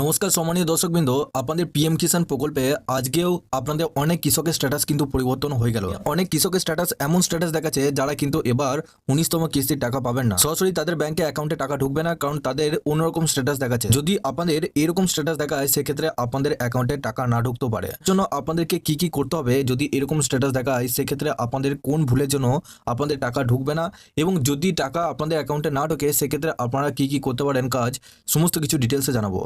নমস্কার সম্মানীয় দর্শকবৃন্দ, আপনাদের পিএম কিষাণ প্রকল্পে আজকেও আপনাদের অনেক কৃষকের স্ট্যাটাস কিন্তু পরিবর্তন হয়ে গেল। অনেক কৃষকের স্ট্যাটাস এমন স্ট্যাটাস দেখাচ্ছে যারা কিন্তু এবার উনিশতম কিস্তির টাকা পাবেন না। সরাসরি তাদের ব্যাংকে অ্যাকাউন্টে টাকা ঢুকবে না, কারণ তাদের অন্যরকম স্ট্যাটাস দেখাচ্ছে। যদি আপনাদের এরকম স্ট্যাটাস দেখায়, সেক্ষেত্রে আপনাদের অ্যাকাউন্টে টাকা না ঢুকতে পারে। জন্য আপনাদেরকে কি কি করতে হবে, যদি এরকম স্ট্যাটাস দেখায়, সেক্ষেত্রে আপনাদের কোন ভুলের জন্য আপনাদের টাকা ঢুকবে না? এবং যদি টাকা আপনাদের অ্যাকাউন্টে না ঢোকে, সেক্ষেত্রে আপনারা কি কি করতে পারেন কাজ, সমস্ত কিছু ডিটেলসে জানাব।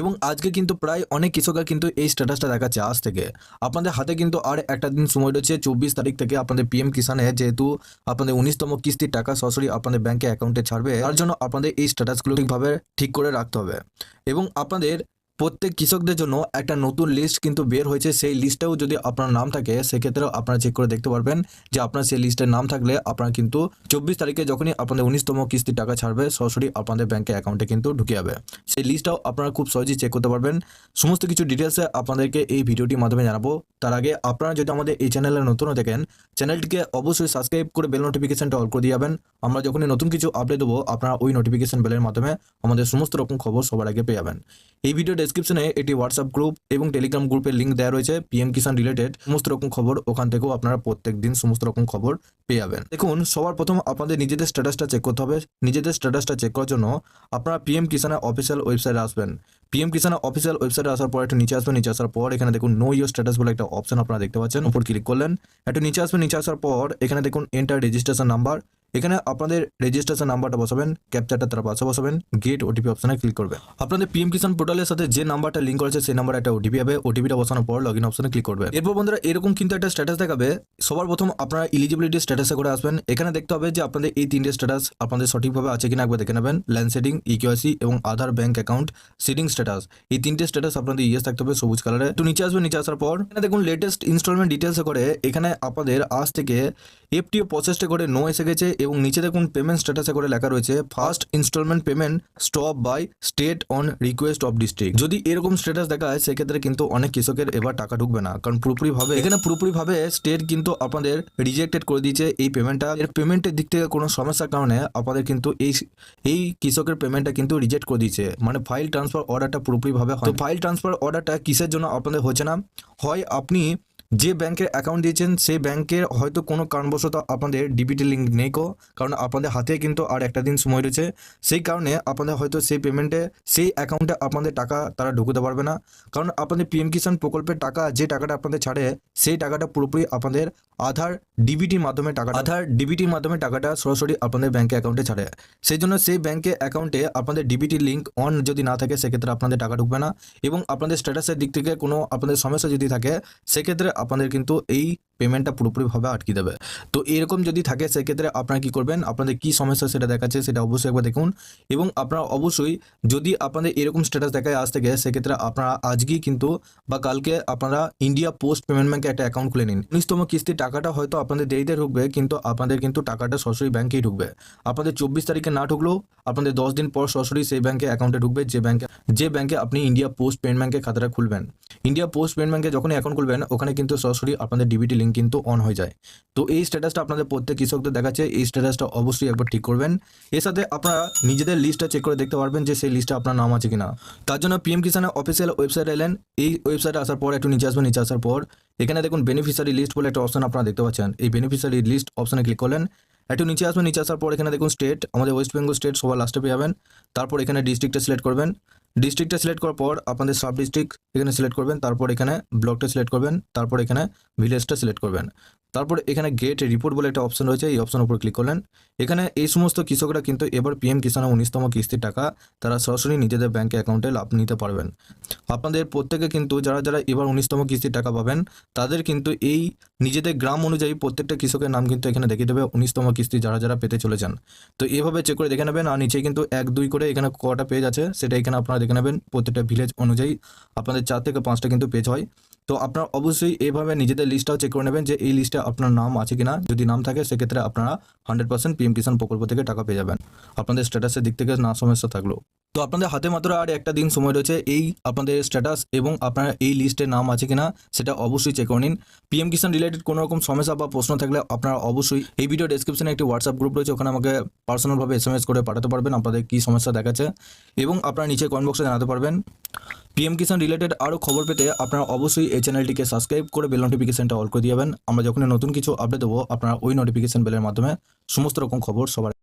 এবং আজকে কিন্তু প্রায় অনেক কৃষকরা কিন্তু এই স্ট্যাটাসটা দেখাচ্ছে আজ থেকে। আপনাদের হাতে কিন্তু আর একটা দিন সময় রয়েছে চব্বিশ তারিখ থেকে আপনাদের পিএম কিষানে যেহেতু আপনাদের উনিশতম কিস্তির টাকা সরাসরি আপনাদের ব্যাংকে অ্যাকাউন্টে ছাড়বে, তার জন্য আপনাদের এই স্ট্যাটাসগুলো ঠিকভাবে ঠিক করে রাখতে হবে। এবং আপনাদের প্রত্যেক কৃষকদের জন্য একটা নতুন লিস্ট কিন্তু বের হয়েছে। সেই লিস্টেও যদি আপনার নাম থাকে, সেক্ষেত্রেও আপনারা চেক করে দেখতে পারবেন যে আপনার সেই লিস্টের নাম থাকলে আপনারা কিন্তু চব্বিশ তারিখে যখনই আপনাদের উনিশতম কিস্তির টাকা ছাড়বে, সরাসরি আপনাদের ব্যাংকে অ্যাকাউন্টে কিন্তু ঢুকে যাবে। সেই লিস্টটাও আপনারা খুব সহজেই চেক করতে পারবেন। সমস্ত কিছু ডিটেলসে আপনাদেরকে এই ভিডিওটির মাধ্যমে জানাব। তার আগে আপনারা যদি আমাদের এই চ্যানেলে নতুন থাকেন চ্যানেলটিকে অবশ্যই সাবস্ক্রাইব করে বেল নোটিফিকেশনটা অল করে দিয়ে যাবেন। আমরা যখনই নতুন কিছু আপডেট দেবো, আপনারা ওই নোটিফিকেশন বেলের মাধ্যমে আমাদের সমস্ত রকম খবর সবার আগে পেয়ে যাবেন। এই ভিডিও ডেসক্রিপশনে এটি হোয়াটসঅ্যাপ গ্রুপ এবং টেলিগ্রাম গ্রুপের লিঙ্ক দেওয়া রয়েছে। পিএম কিষান রিলেটেড সমস্ত রকম খবর ওখান থেকেও আপনারা প্রত্যেক দিন সমস্ত রকম খবর পেয়ে যাবেন। দেখুন, সবার প্রথম আপনাদের নিজেদের স্ট্যাটাসটা চেক করতে হবে। নিজেদের স্ট্যাটাসটা চেক করার জন্য আপনারা পিএম কিষানের অফিসিয়াল ওয়েবসাইটে আসবেন। পিএম কিষানের অফিসিয়াল ওয়েবসাইটে আসার পর একটু নিচে আসবেন। নিচে আসার পর এখানে দেখুন নো ইউর স্ট্যাটাস বলে একটা অপশন আপনারা দেখতে পাচ্ছেন। উপর ক্লিক করলেন। একটু নিচে আসবেন, নিচে আসার পর এখানে দেখুন এন্টার রেজিস্ট্রেশন নাম্বার এখানে আপনাদের রেজিস্ট্রেশন নাম্বারটা বসাবেন ক্যাপচারটা তার পাশে বসাবেন গেট ওটিপি অপশনে ক্লিক করবেন। আপনাদের পিএম কিষান পোর্টালের সাথে যে নাম্বারটা লিঙ্ক করেছে, সেই নাম্বার একটা ওটিপি হবে ওটিপিটা বসানোর পর লগ ইন অপশনে ক্লিক করবে এরপর বন্ধুরা, এরকম কিন্তু একটা স্ট্যাটাস দেখাবে, সবার প্রথম আপনারা ইলিজিবিলিটি স্ট্যাটাসে করে আসবেন। এখানে দেখতে হবে যে আপনাদের এই তিনটে স্ট্যাটাস আপনাদের সঠিকভাবে আছে কিনা, একবার দেখে নেবেন। ল্যান্ড সেটিং ইকিউআইসি এবং Aadhaar bank account seeding status এই তিনটে স্ট্যাটাস আপনাদের ইয়েস থাকতে হবে সবুজ কালারে একটু নিচে আসবে, নিচে আসার পর, এখানে দেখুন লেটেস্ট ইনস্টলমেন্ট ডিটেলসে করে, এখানে আপনাদের আজ থেকে এফটিও প্রসেসটা করে নো এসে গেছে এবং নিচে দেখুন পেমেন্ট স্ট্যাটাসে করে লেখা রয়েছে first instalment payment stop by state on request of district যদি এরকম স্ট্যাটাস দেখায়, সেক্ষেত্রে কিন্তু অনেক কৃষকের এবার টাকা ঢুকবে না। কারণ পুরোপুরি ভাবে এখানে পুরোপুরি ভাবে স্টেট কিন্তু আপনাদের রিজেক্টেড করে দিয়েছে এই পেমেন্টটা এর পেমেন্টের দিক থেকে কোনো সমস্যার কারণে আপনাদের কিন্তু এই এই কৃষকের পেমেন্টটা কিন্তু রিজেক্ট করে দিয়েছে। মানে ফাইল ট্রান্সফার অর্ডারটা পুরোপুরি ভাবে হয়। তো ফাইল ট্রান্সফার অর্ডারটা কিসের জন্য আপনাদের হচ্ছে না? হয় আপনি যে ব্যাংকের অ্যাকাউন্ট দিয়েছেন, সেই ব্যাংকের হয়তো কোনো কারণবশত আপনাদের ডিবিটি লিঙ্ক নেই কো। কারণ আপনাদের হাতে কিন্তু আর একটা দিন সময় রয়েছে। সেই কারণে আপনাদের হয়তো সেই পেমেন্টে সেই অ্যাকাউন্টে আপনাদের টাকা তারা ঢুকতে পারবে না। কারণ আপনাদের পিএম কিষাণ প্রকল্পের টাকা, যে টাকাটা আপনাদের ছাড়ে, সেই টাকাটা পুরোপুরি আপনাদের আধার ডিবিটির মাধ্যমে টাকা আধার ডিবিটির মাধ্যমে টাকাটা সরাসরি আপনাদের ব্যাংকে অ্যাকাউন্টে ছাড়ে। সেই জন্য সেই ব্যাংকে অ্যাকাউন্টে আপনাদের ডিবিটি লিঙ্ক অন যদি না থাকে, সেক্ষেত্রে আপনাদের টাকা ঢুকবে না। এবং আপনাদের স্ট্যাটাসের দিক থেকে কোনো আপনাদের সমস্যা যদি থাকে, সেক্ষেত্রে আপনাদের কিন্তু এই পেমেন্টটা পুরোপুরিভাবে আটকে দেবে। তো এরকম যদি থাকে, সেক্ষেত্রে আপনারা কি করবেন? আপনাদের কি সমস্যা সেটা দেখাচ্ছে, সেটা অবশ্যই একবার দেখুন। এবং আপনারা অবশ্যই যদি আপনাদের এরকম স্ট্যাটাস দেখায় আজ থেকে, সেক্ষেত্রে আপনারা আজকেই কিন্তু বা কালকে আপনারা ইন্ডিয়া পোস্ট পেমেন্ট ব্যাংকে একটা অ্যাকাউন্ট খুলে নিন। উনিশতম কিস্তির টাকাটা হয়তো আপনাদের দেরিতে ঢুকবে, কিন্তু আপনাদের কিন্তু টাকাটা সরাসরি ব্যাংকেই ঢুকবে। আপনাদের চব্বিশ তারিখে না ঢুকলেও আপনাদের দশ দিন পর সরাসরি সেই ব্যাংকে অ্যাকাউন্টে ঢুকবে, যে ব্যাংকে যে ব্যাংকে আপনি ইন্ডিয়া পোস্ট পেমেন্ট ব্যাংকে খাতাটা খুলবেন। ইন্ডিয়া পোস্ট পেমেন্ট ব্যাংকে যখনই অ্যাকাউন্ট খুলবেন, ওখানে কিন্তু সরাসরি আপনাদের ডিবিটি কিন্তু অন হয়ে যায়। তো এই স্ট্যাটাসটা আপনাদের প্রত্যেক কৃষকদের দেখাচ্ছে, এই স্ট্যাটাসটা অবশ্যই একবার ঠিক করবেন। এর সাথে আপনারা নিজেদের লিস্টটা চেক করে দেখতে পারবেন যে সেই লিস্টে আপনার নাম আছে কিনা। তার জন্য পিএম কিষানের অফিসিয়াল ওয়েবসাইট এলেন, এই ওয়েবসাইটে আসার পর, একটু নিচে আসবেন, নিচে আসার পর, এখানে দেখুন বেনিফিশিয়ারি লিস্ট বলে একটা অপশন আপনারা দেখতে পাচ্ছেন। এই বেনিফিশিয়ারি লিস্ট অপশনে ক্লিক করলেন, একটু নিচে আসবেন, নিচে আসার পর এখানে দেখুন স্টেট আমাদের ওয়েস্ট বেঙ্গল স্টেট সবার লাস্টে পেয়ে যাবেন। তারপর এখানে ডিস্ট্রিক্টটা সিলেক্ট করবেন। ডিস্ট্রিক্টটা সিলেক্ট করার পর আপনাদের সাব ডিস্ট্রিক্ট এখানে সিলেক্ট করবেন, তারপর এখানে ব্লকটা সিলেক্ট করবেন, তারপর এখানে ভিলেজটা সিলেক্ট করবেন। তারপর এখানে গেট রিপোর্ট বলে একটা অপশন রয়েছে, এই অপশনের উপর ক্লিক করলেন। এখানে এই সমস্ত কৃষকরা কিন্তু এবার পিএম কিষানের উনিশতম কিস্তির টাকা তারা সরাসরি নিজেদের ব্যাংক অ্যাকাউন্টে লাভ নিতে পারবেন। আপনাদের প্রত্যেকে কিন্তু যারা যারা এবার উনিশতম কিস্তির টাকা পাবেন, তাদের কিন্তু এই নিজেদের গ্রাম অনুযায়ী প্রত্যেকটা কৃষকের নাম কিন্তু এখানে দেখিয়ে দেবে, উনিশতম কিস্তি যারা যারা পেতে চলেছেন। তো এভাবে চেক করে দেখে নেবেন, আর নিচে কিন্তু এক দুই করে এখানে কটা পেজ আছে, সেটা এখানে আপনারা দেখে নেবেন প্রত্যেকটা ভিলেজ অনুযায়ী। আপনাদের চার থেকে পাঁচটা কিন্তু পেজ হয়। তো আপনারা অবশ্যই এভাবে নিজেদের লিস্টটাও চেক করে নেবেন যে এই লিস্টে আপনার নাম আছে কিনা। যদি নাম থাকে, সেক্ষেত্রে আপনারা হান্ড্রেড পার্সেন্ট পিএম কিষাণ প্রকল্প থেকে টাকা পেয়ে যাবেন। আপনাদের স্ট্যাটাসের দিক থেকে না সমস্যা থাকল তো আপনাদের হাতে মাত্র আর একটা দিন সময় রয়েছে, এই আপনাদের স্ট্যাটাস এবং আপনার এই লিস্টে নাম আছে কিনা সেটা অবশ্যই চেক করে নিন। পিএম কিষাণ রিলেটেড কোনো রকম সমস্যা বা প্রশ্ন থাকলে আপনারা অবশ্যই এই ভিডিও ডেসক্রিপশনে একটি হোয়াটসঅ্যাপ গ্রুপ রয়েছে, ওখানে আমাকে পার্সোনালভাবে এস এম এস করে পাঠাতে পারবেন, আপনাদের কী সমস্যা দেখাচ্ছে এবং আপনারা নিচে কমেন্ট বক্সে জানাতে পারবেন। পিএম কিষাণ রিলেটেড আরও খবর পেতে আপনারা অবশ্যই এই চ্যানেলটিকে সাবস্ক্রাইব করে বেল নোটিফিকেশনটা অল করে দিয়ে যাবেন। আমরা যখন নতুন কিছু আপডেট দেবো, আপনারা ওই নোটিফিকেশন বেলের মাধ্যমে সমস্ত রকম খবর সবার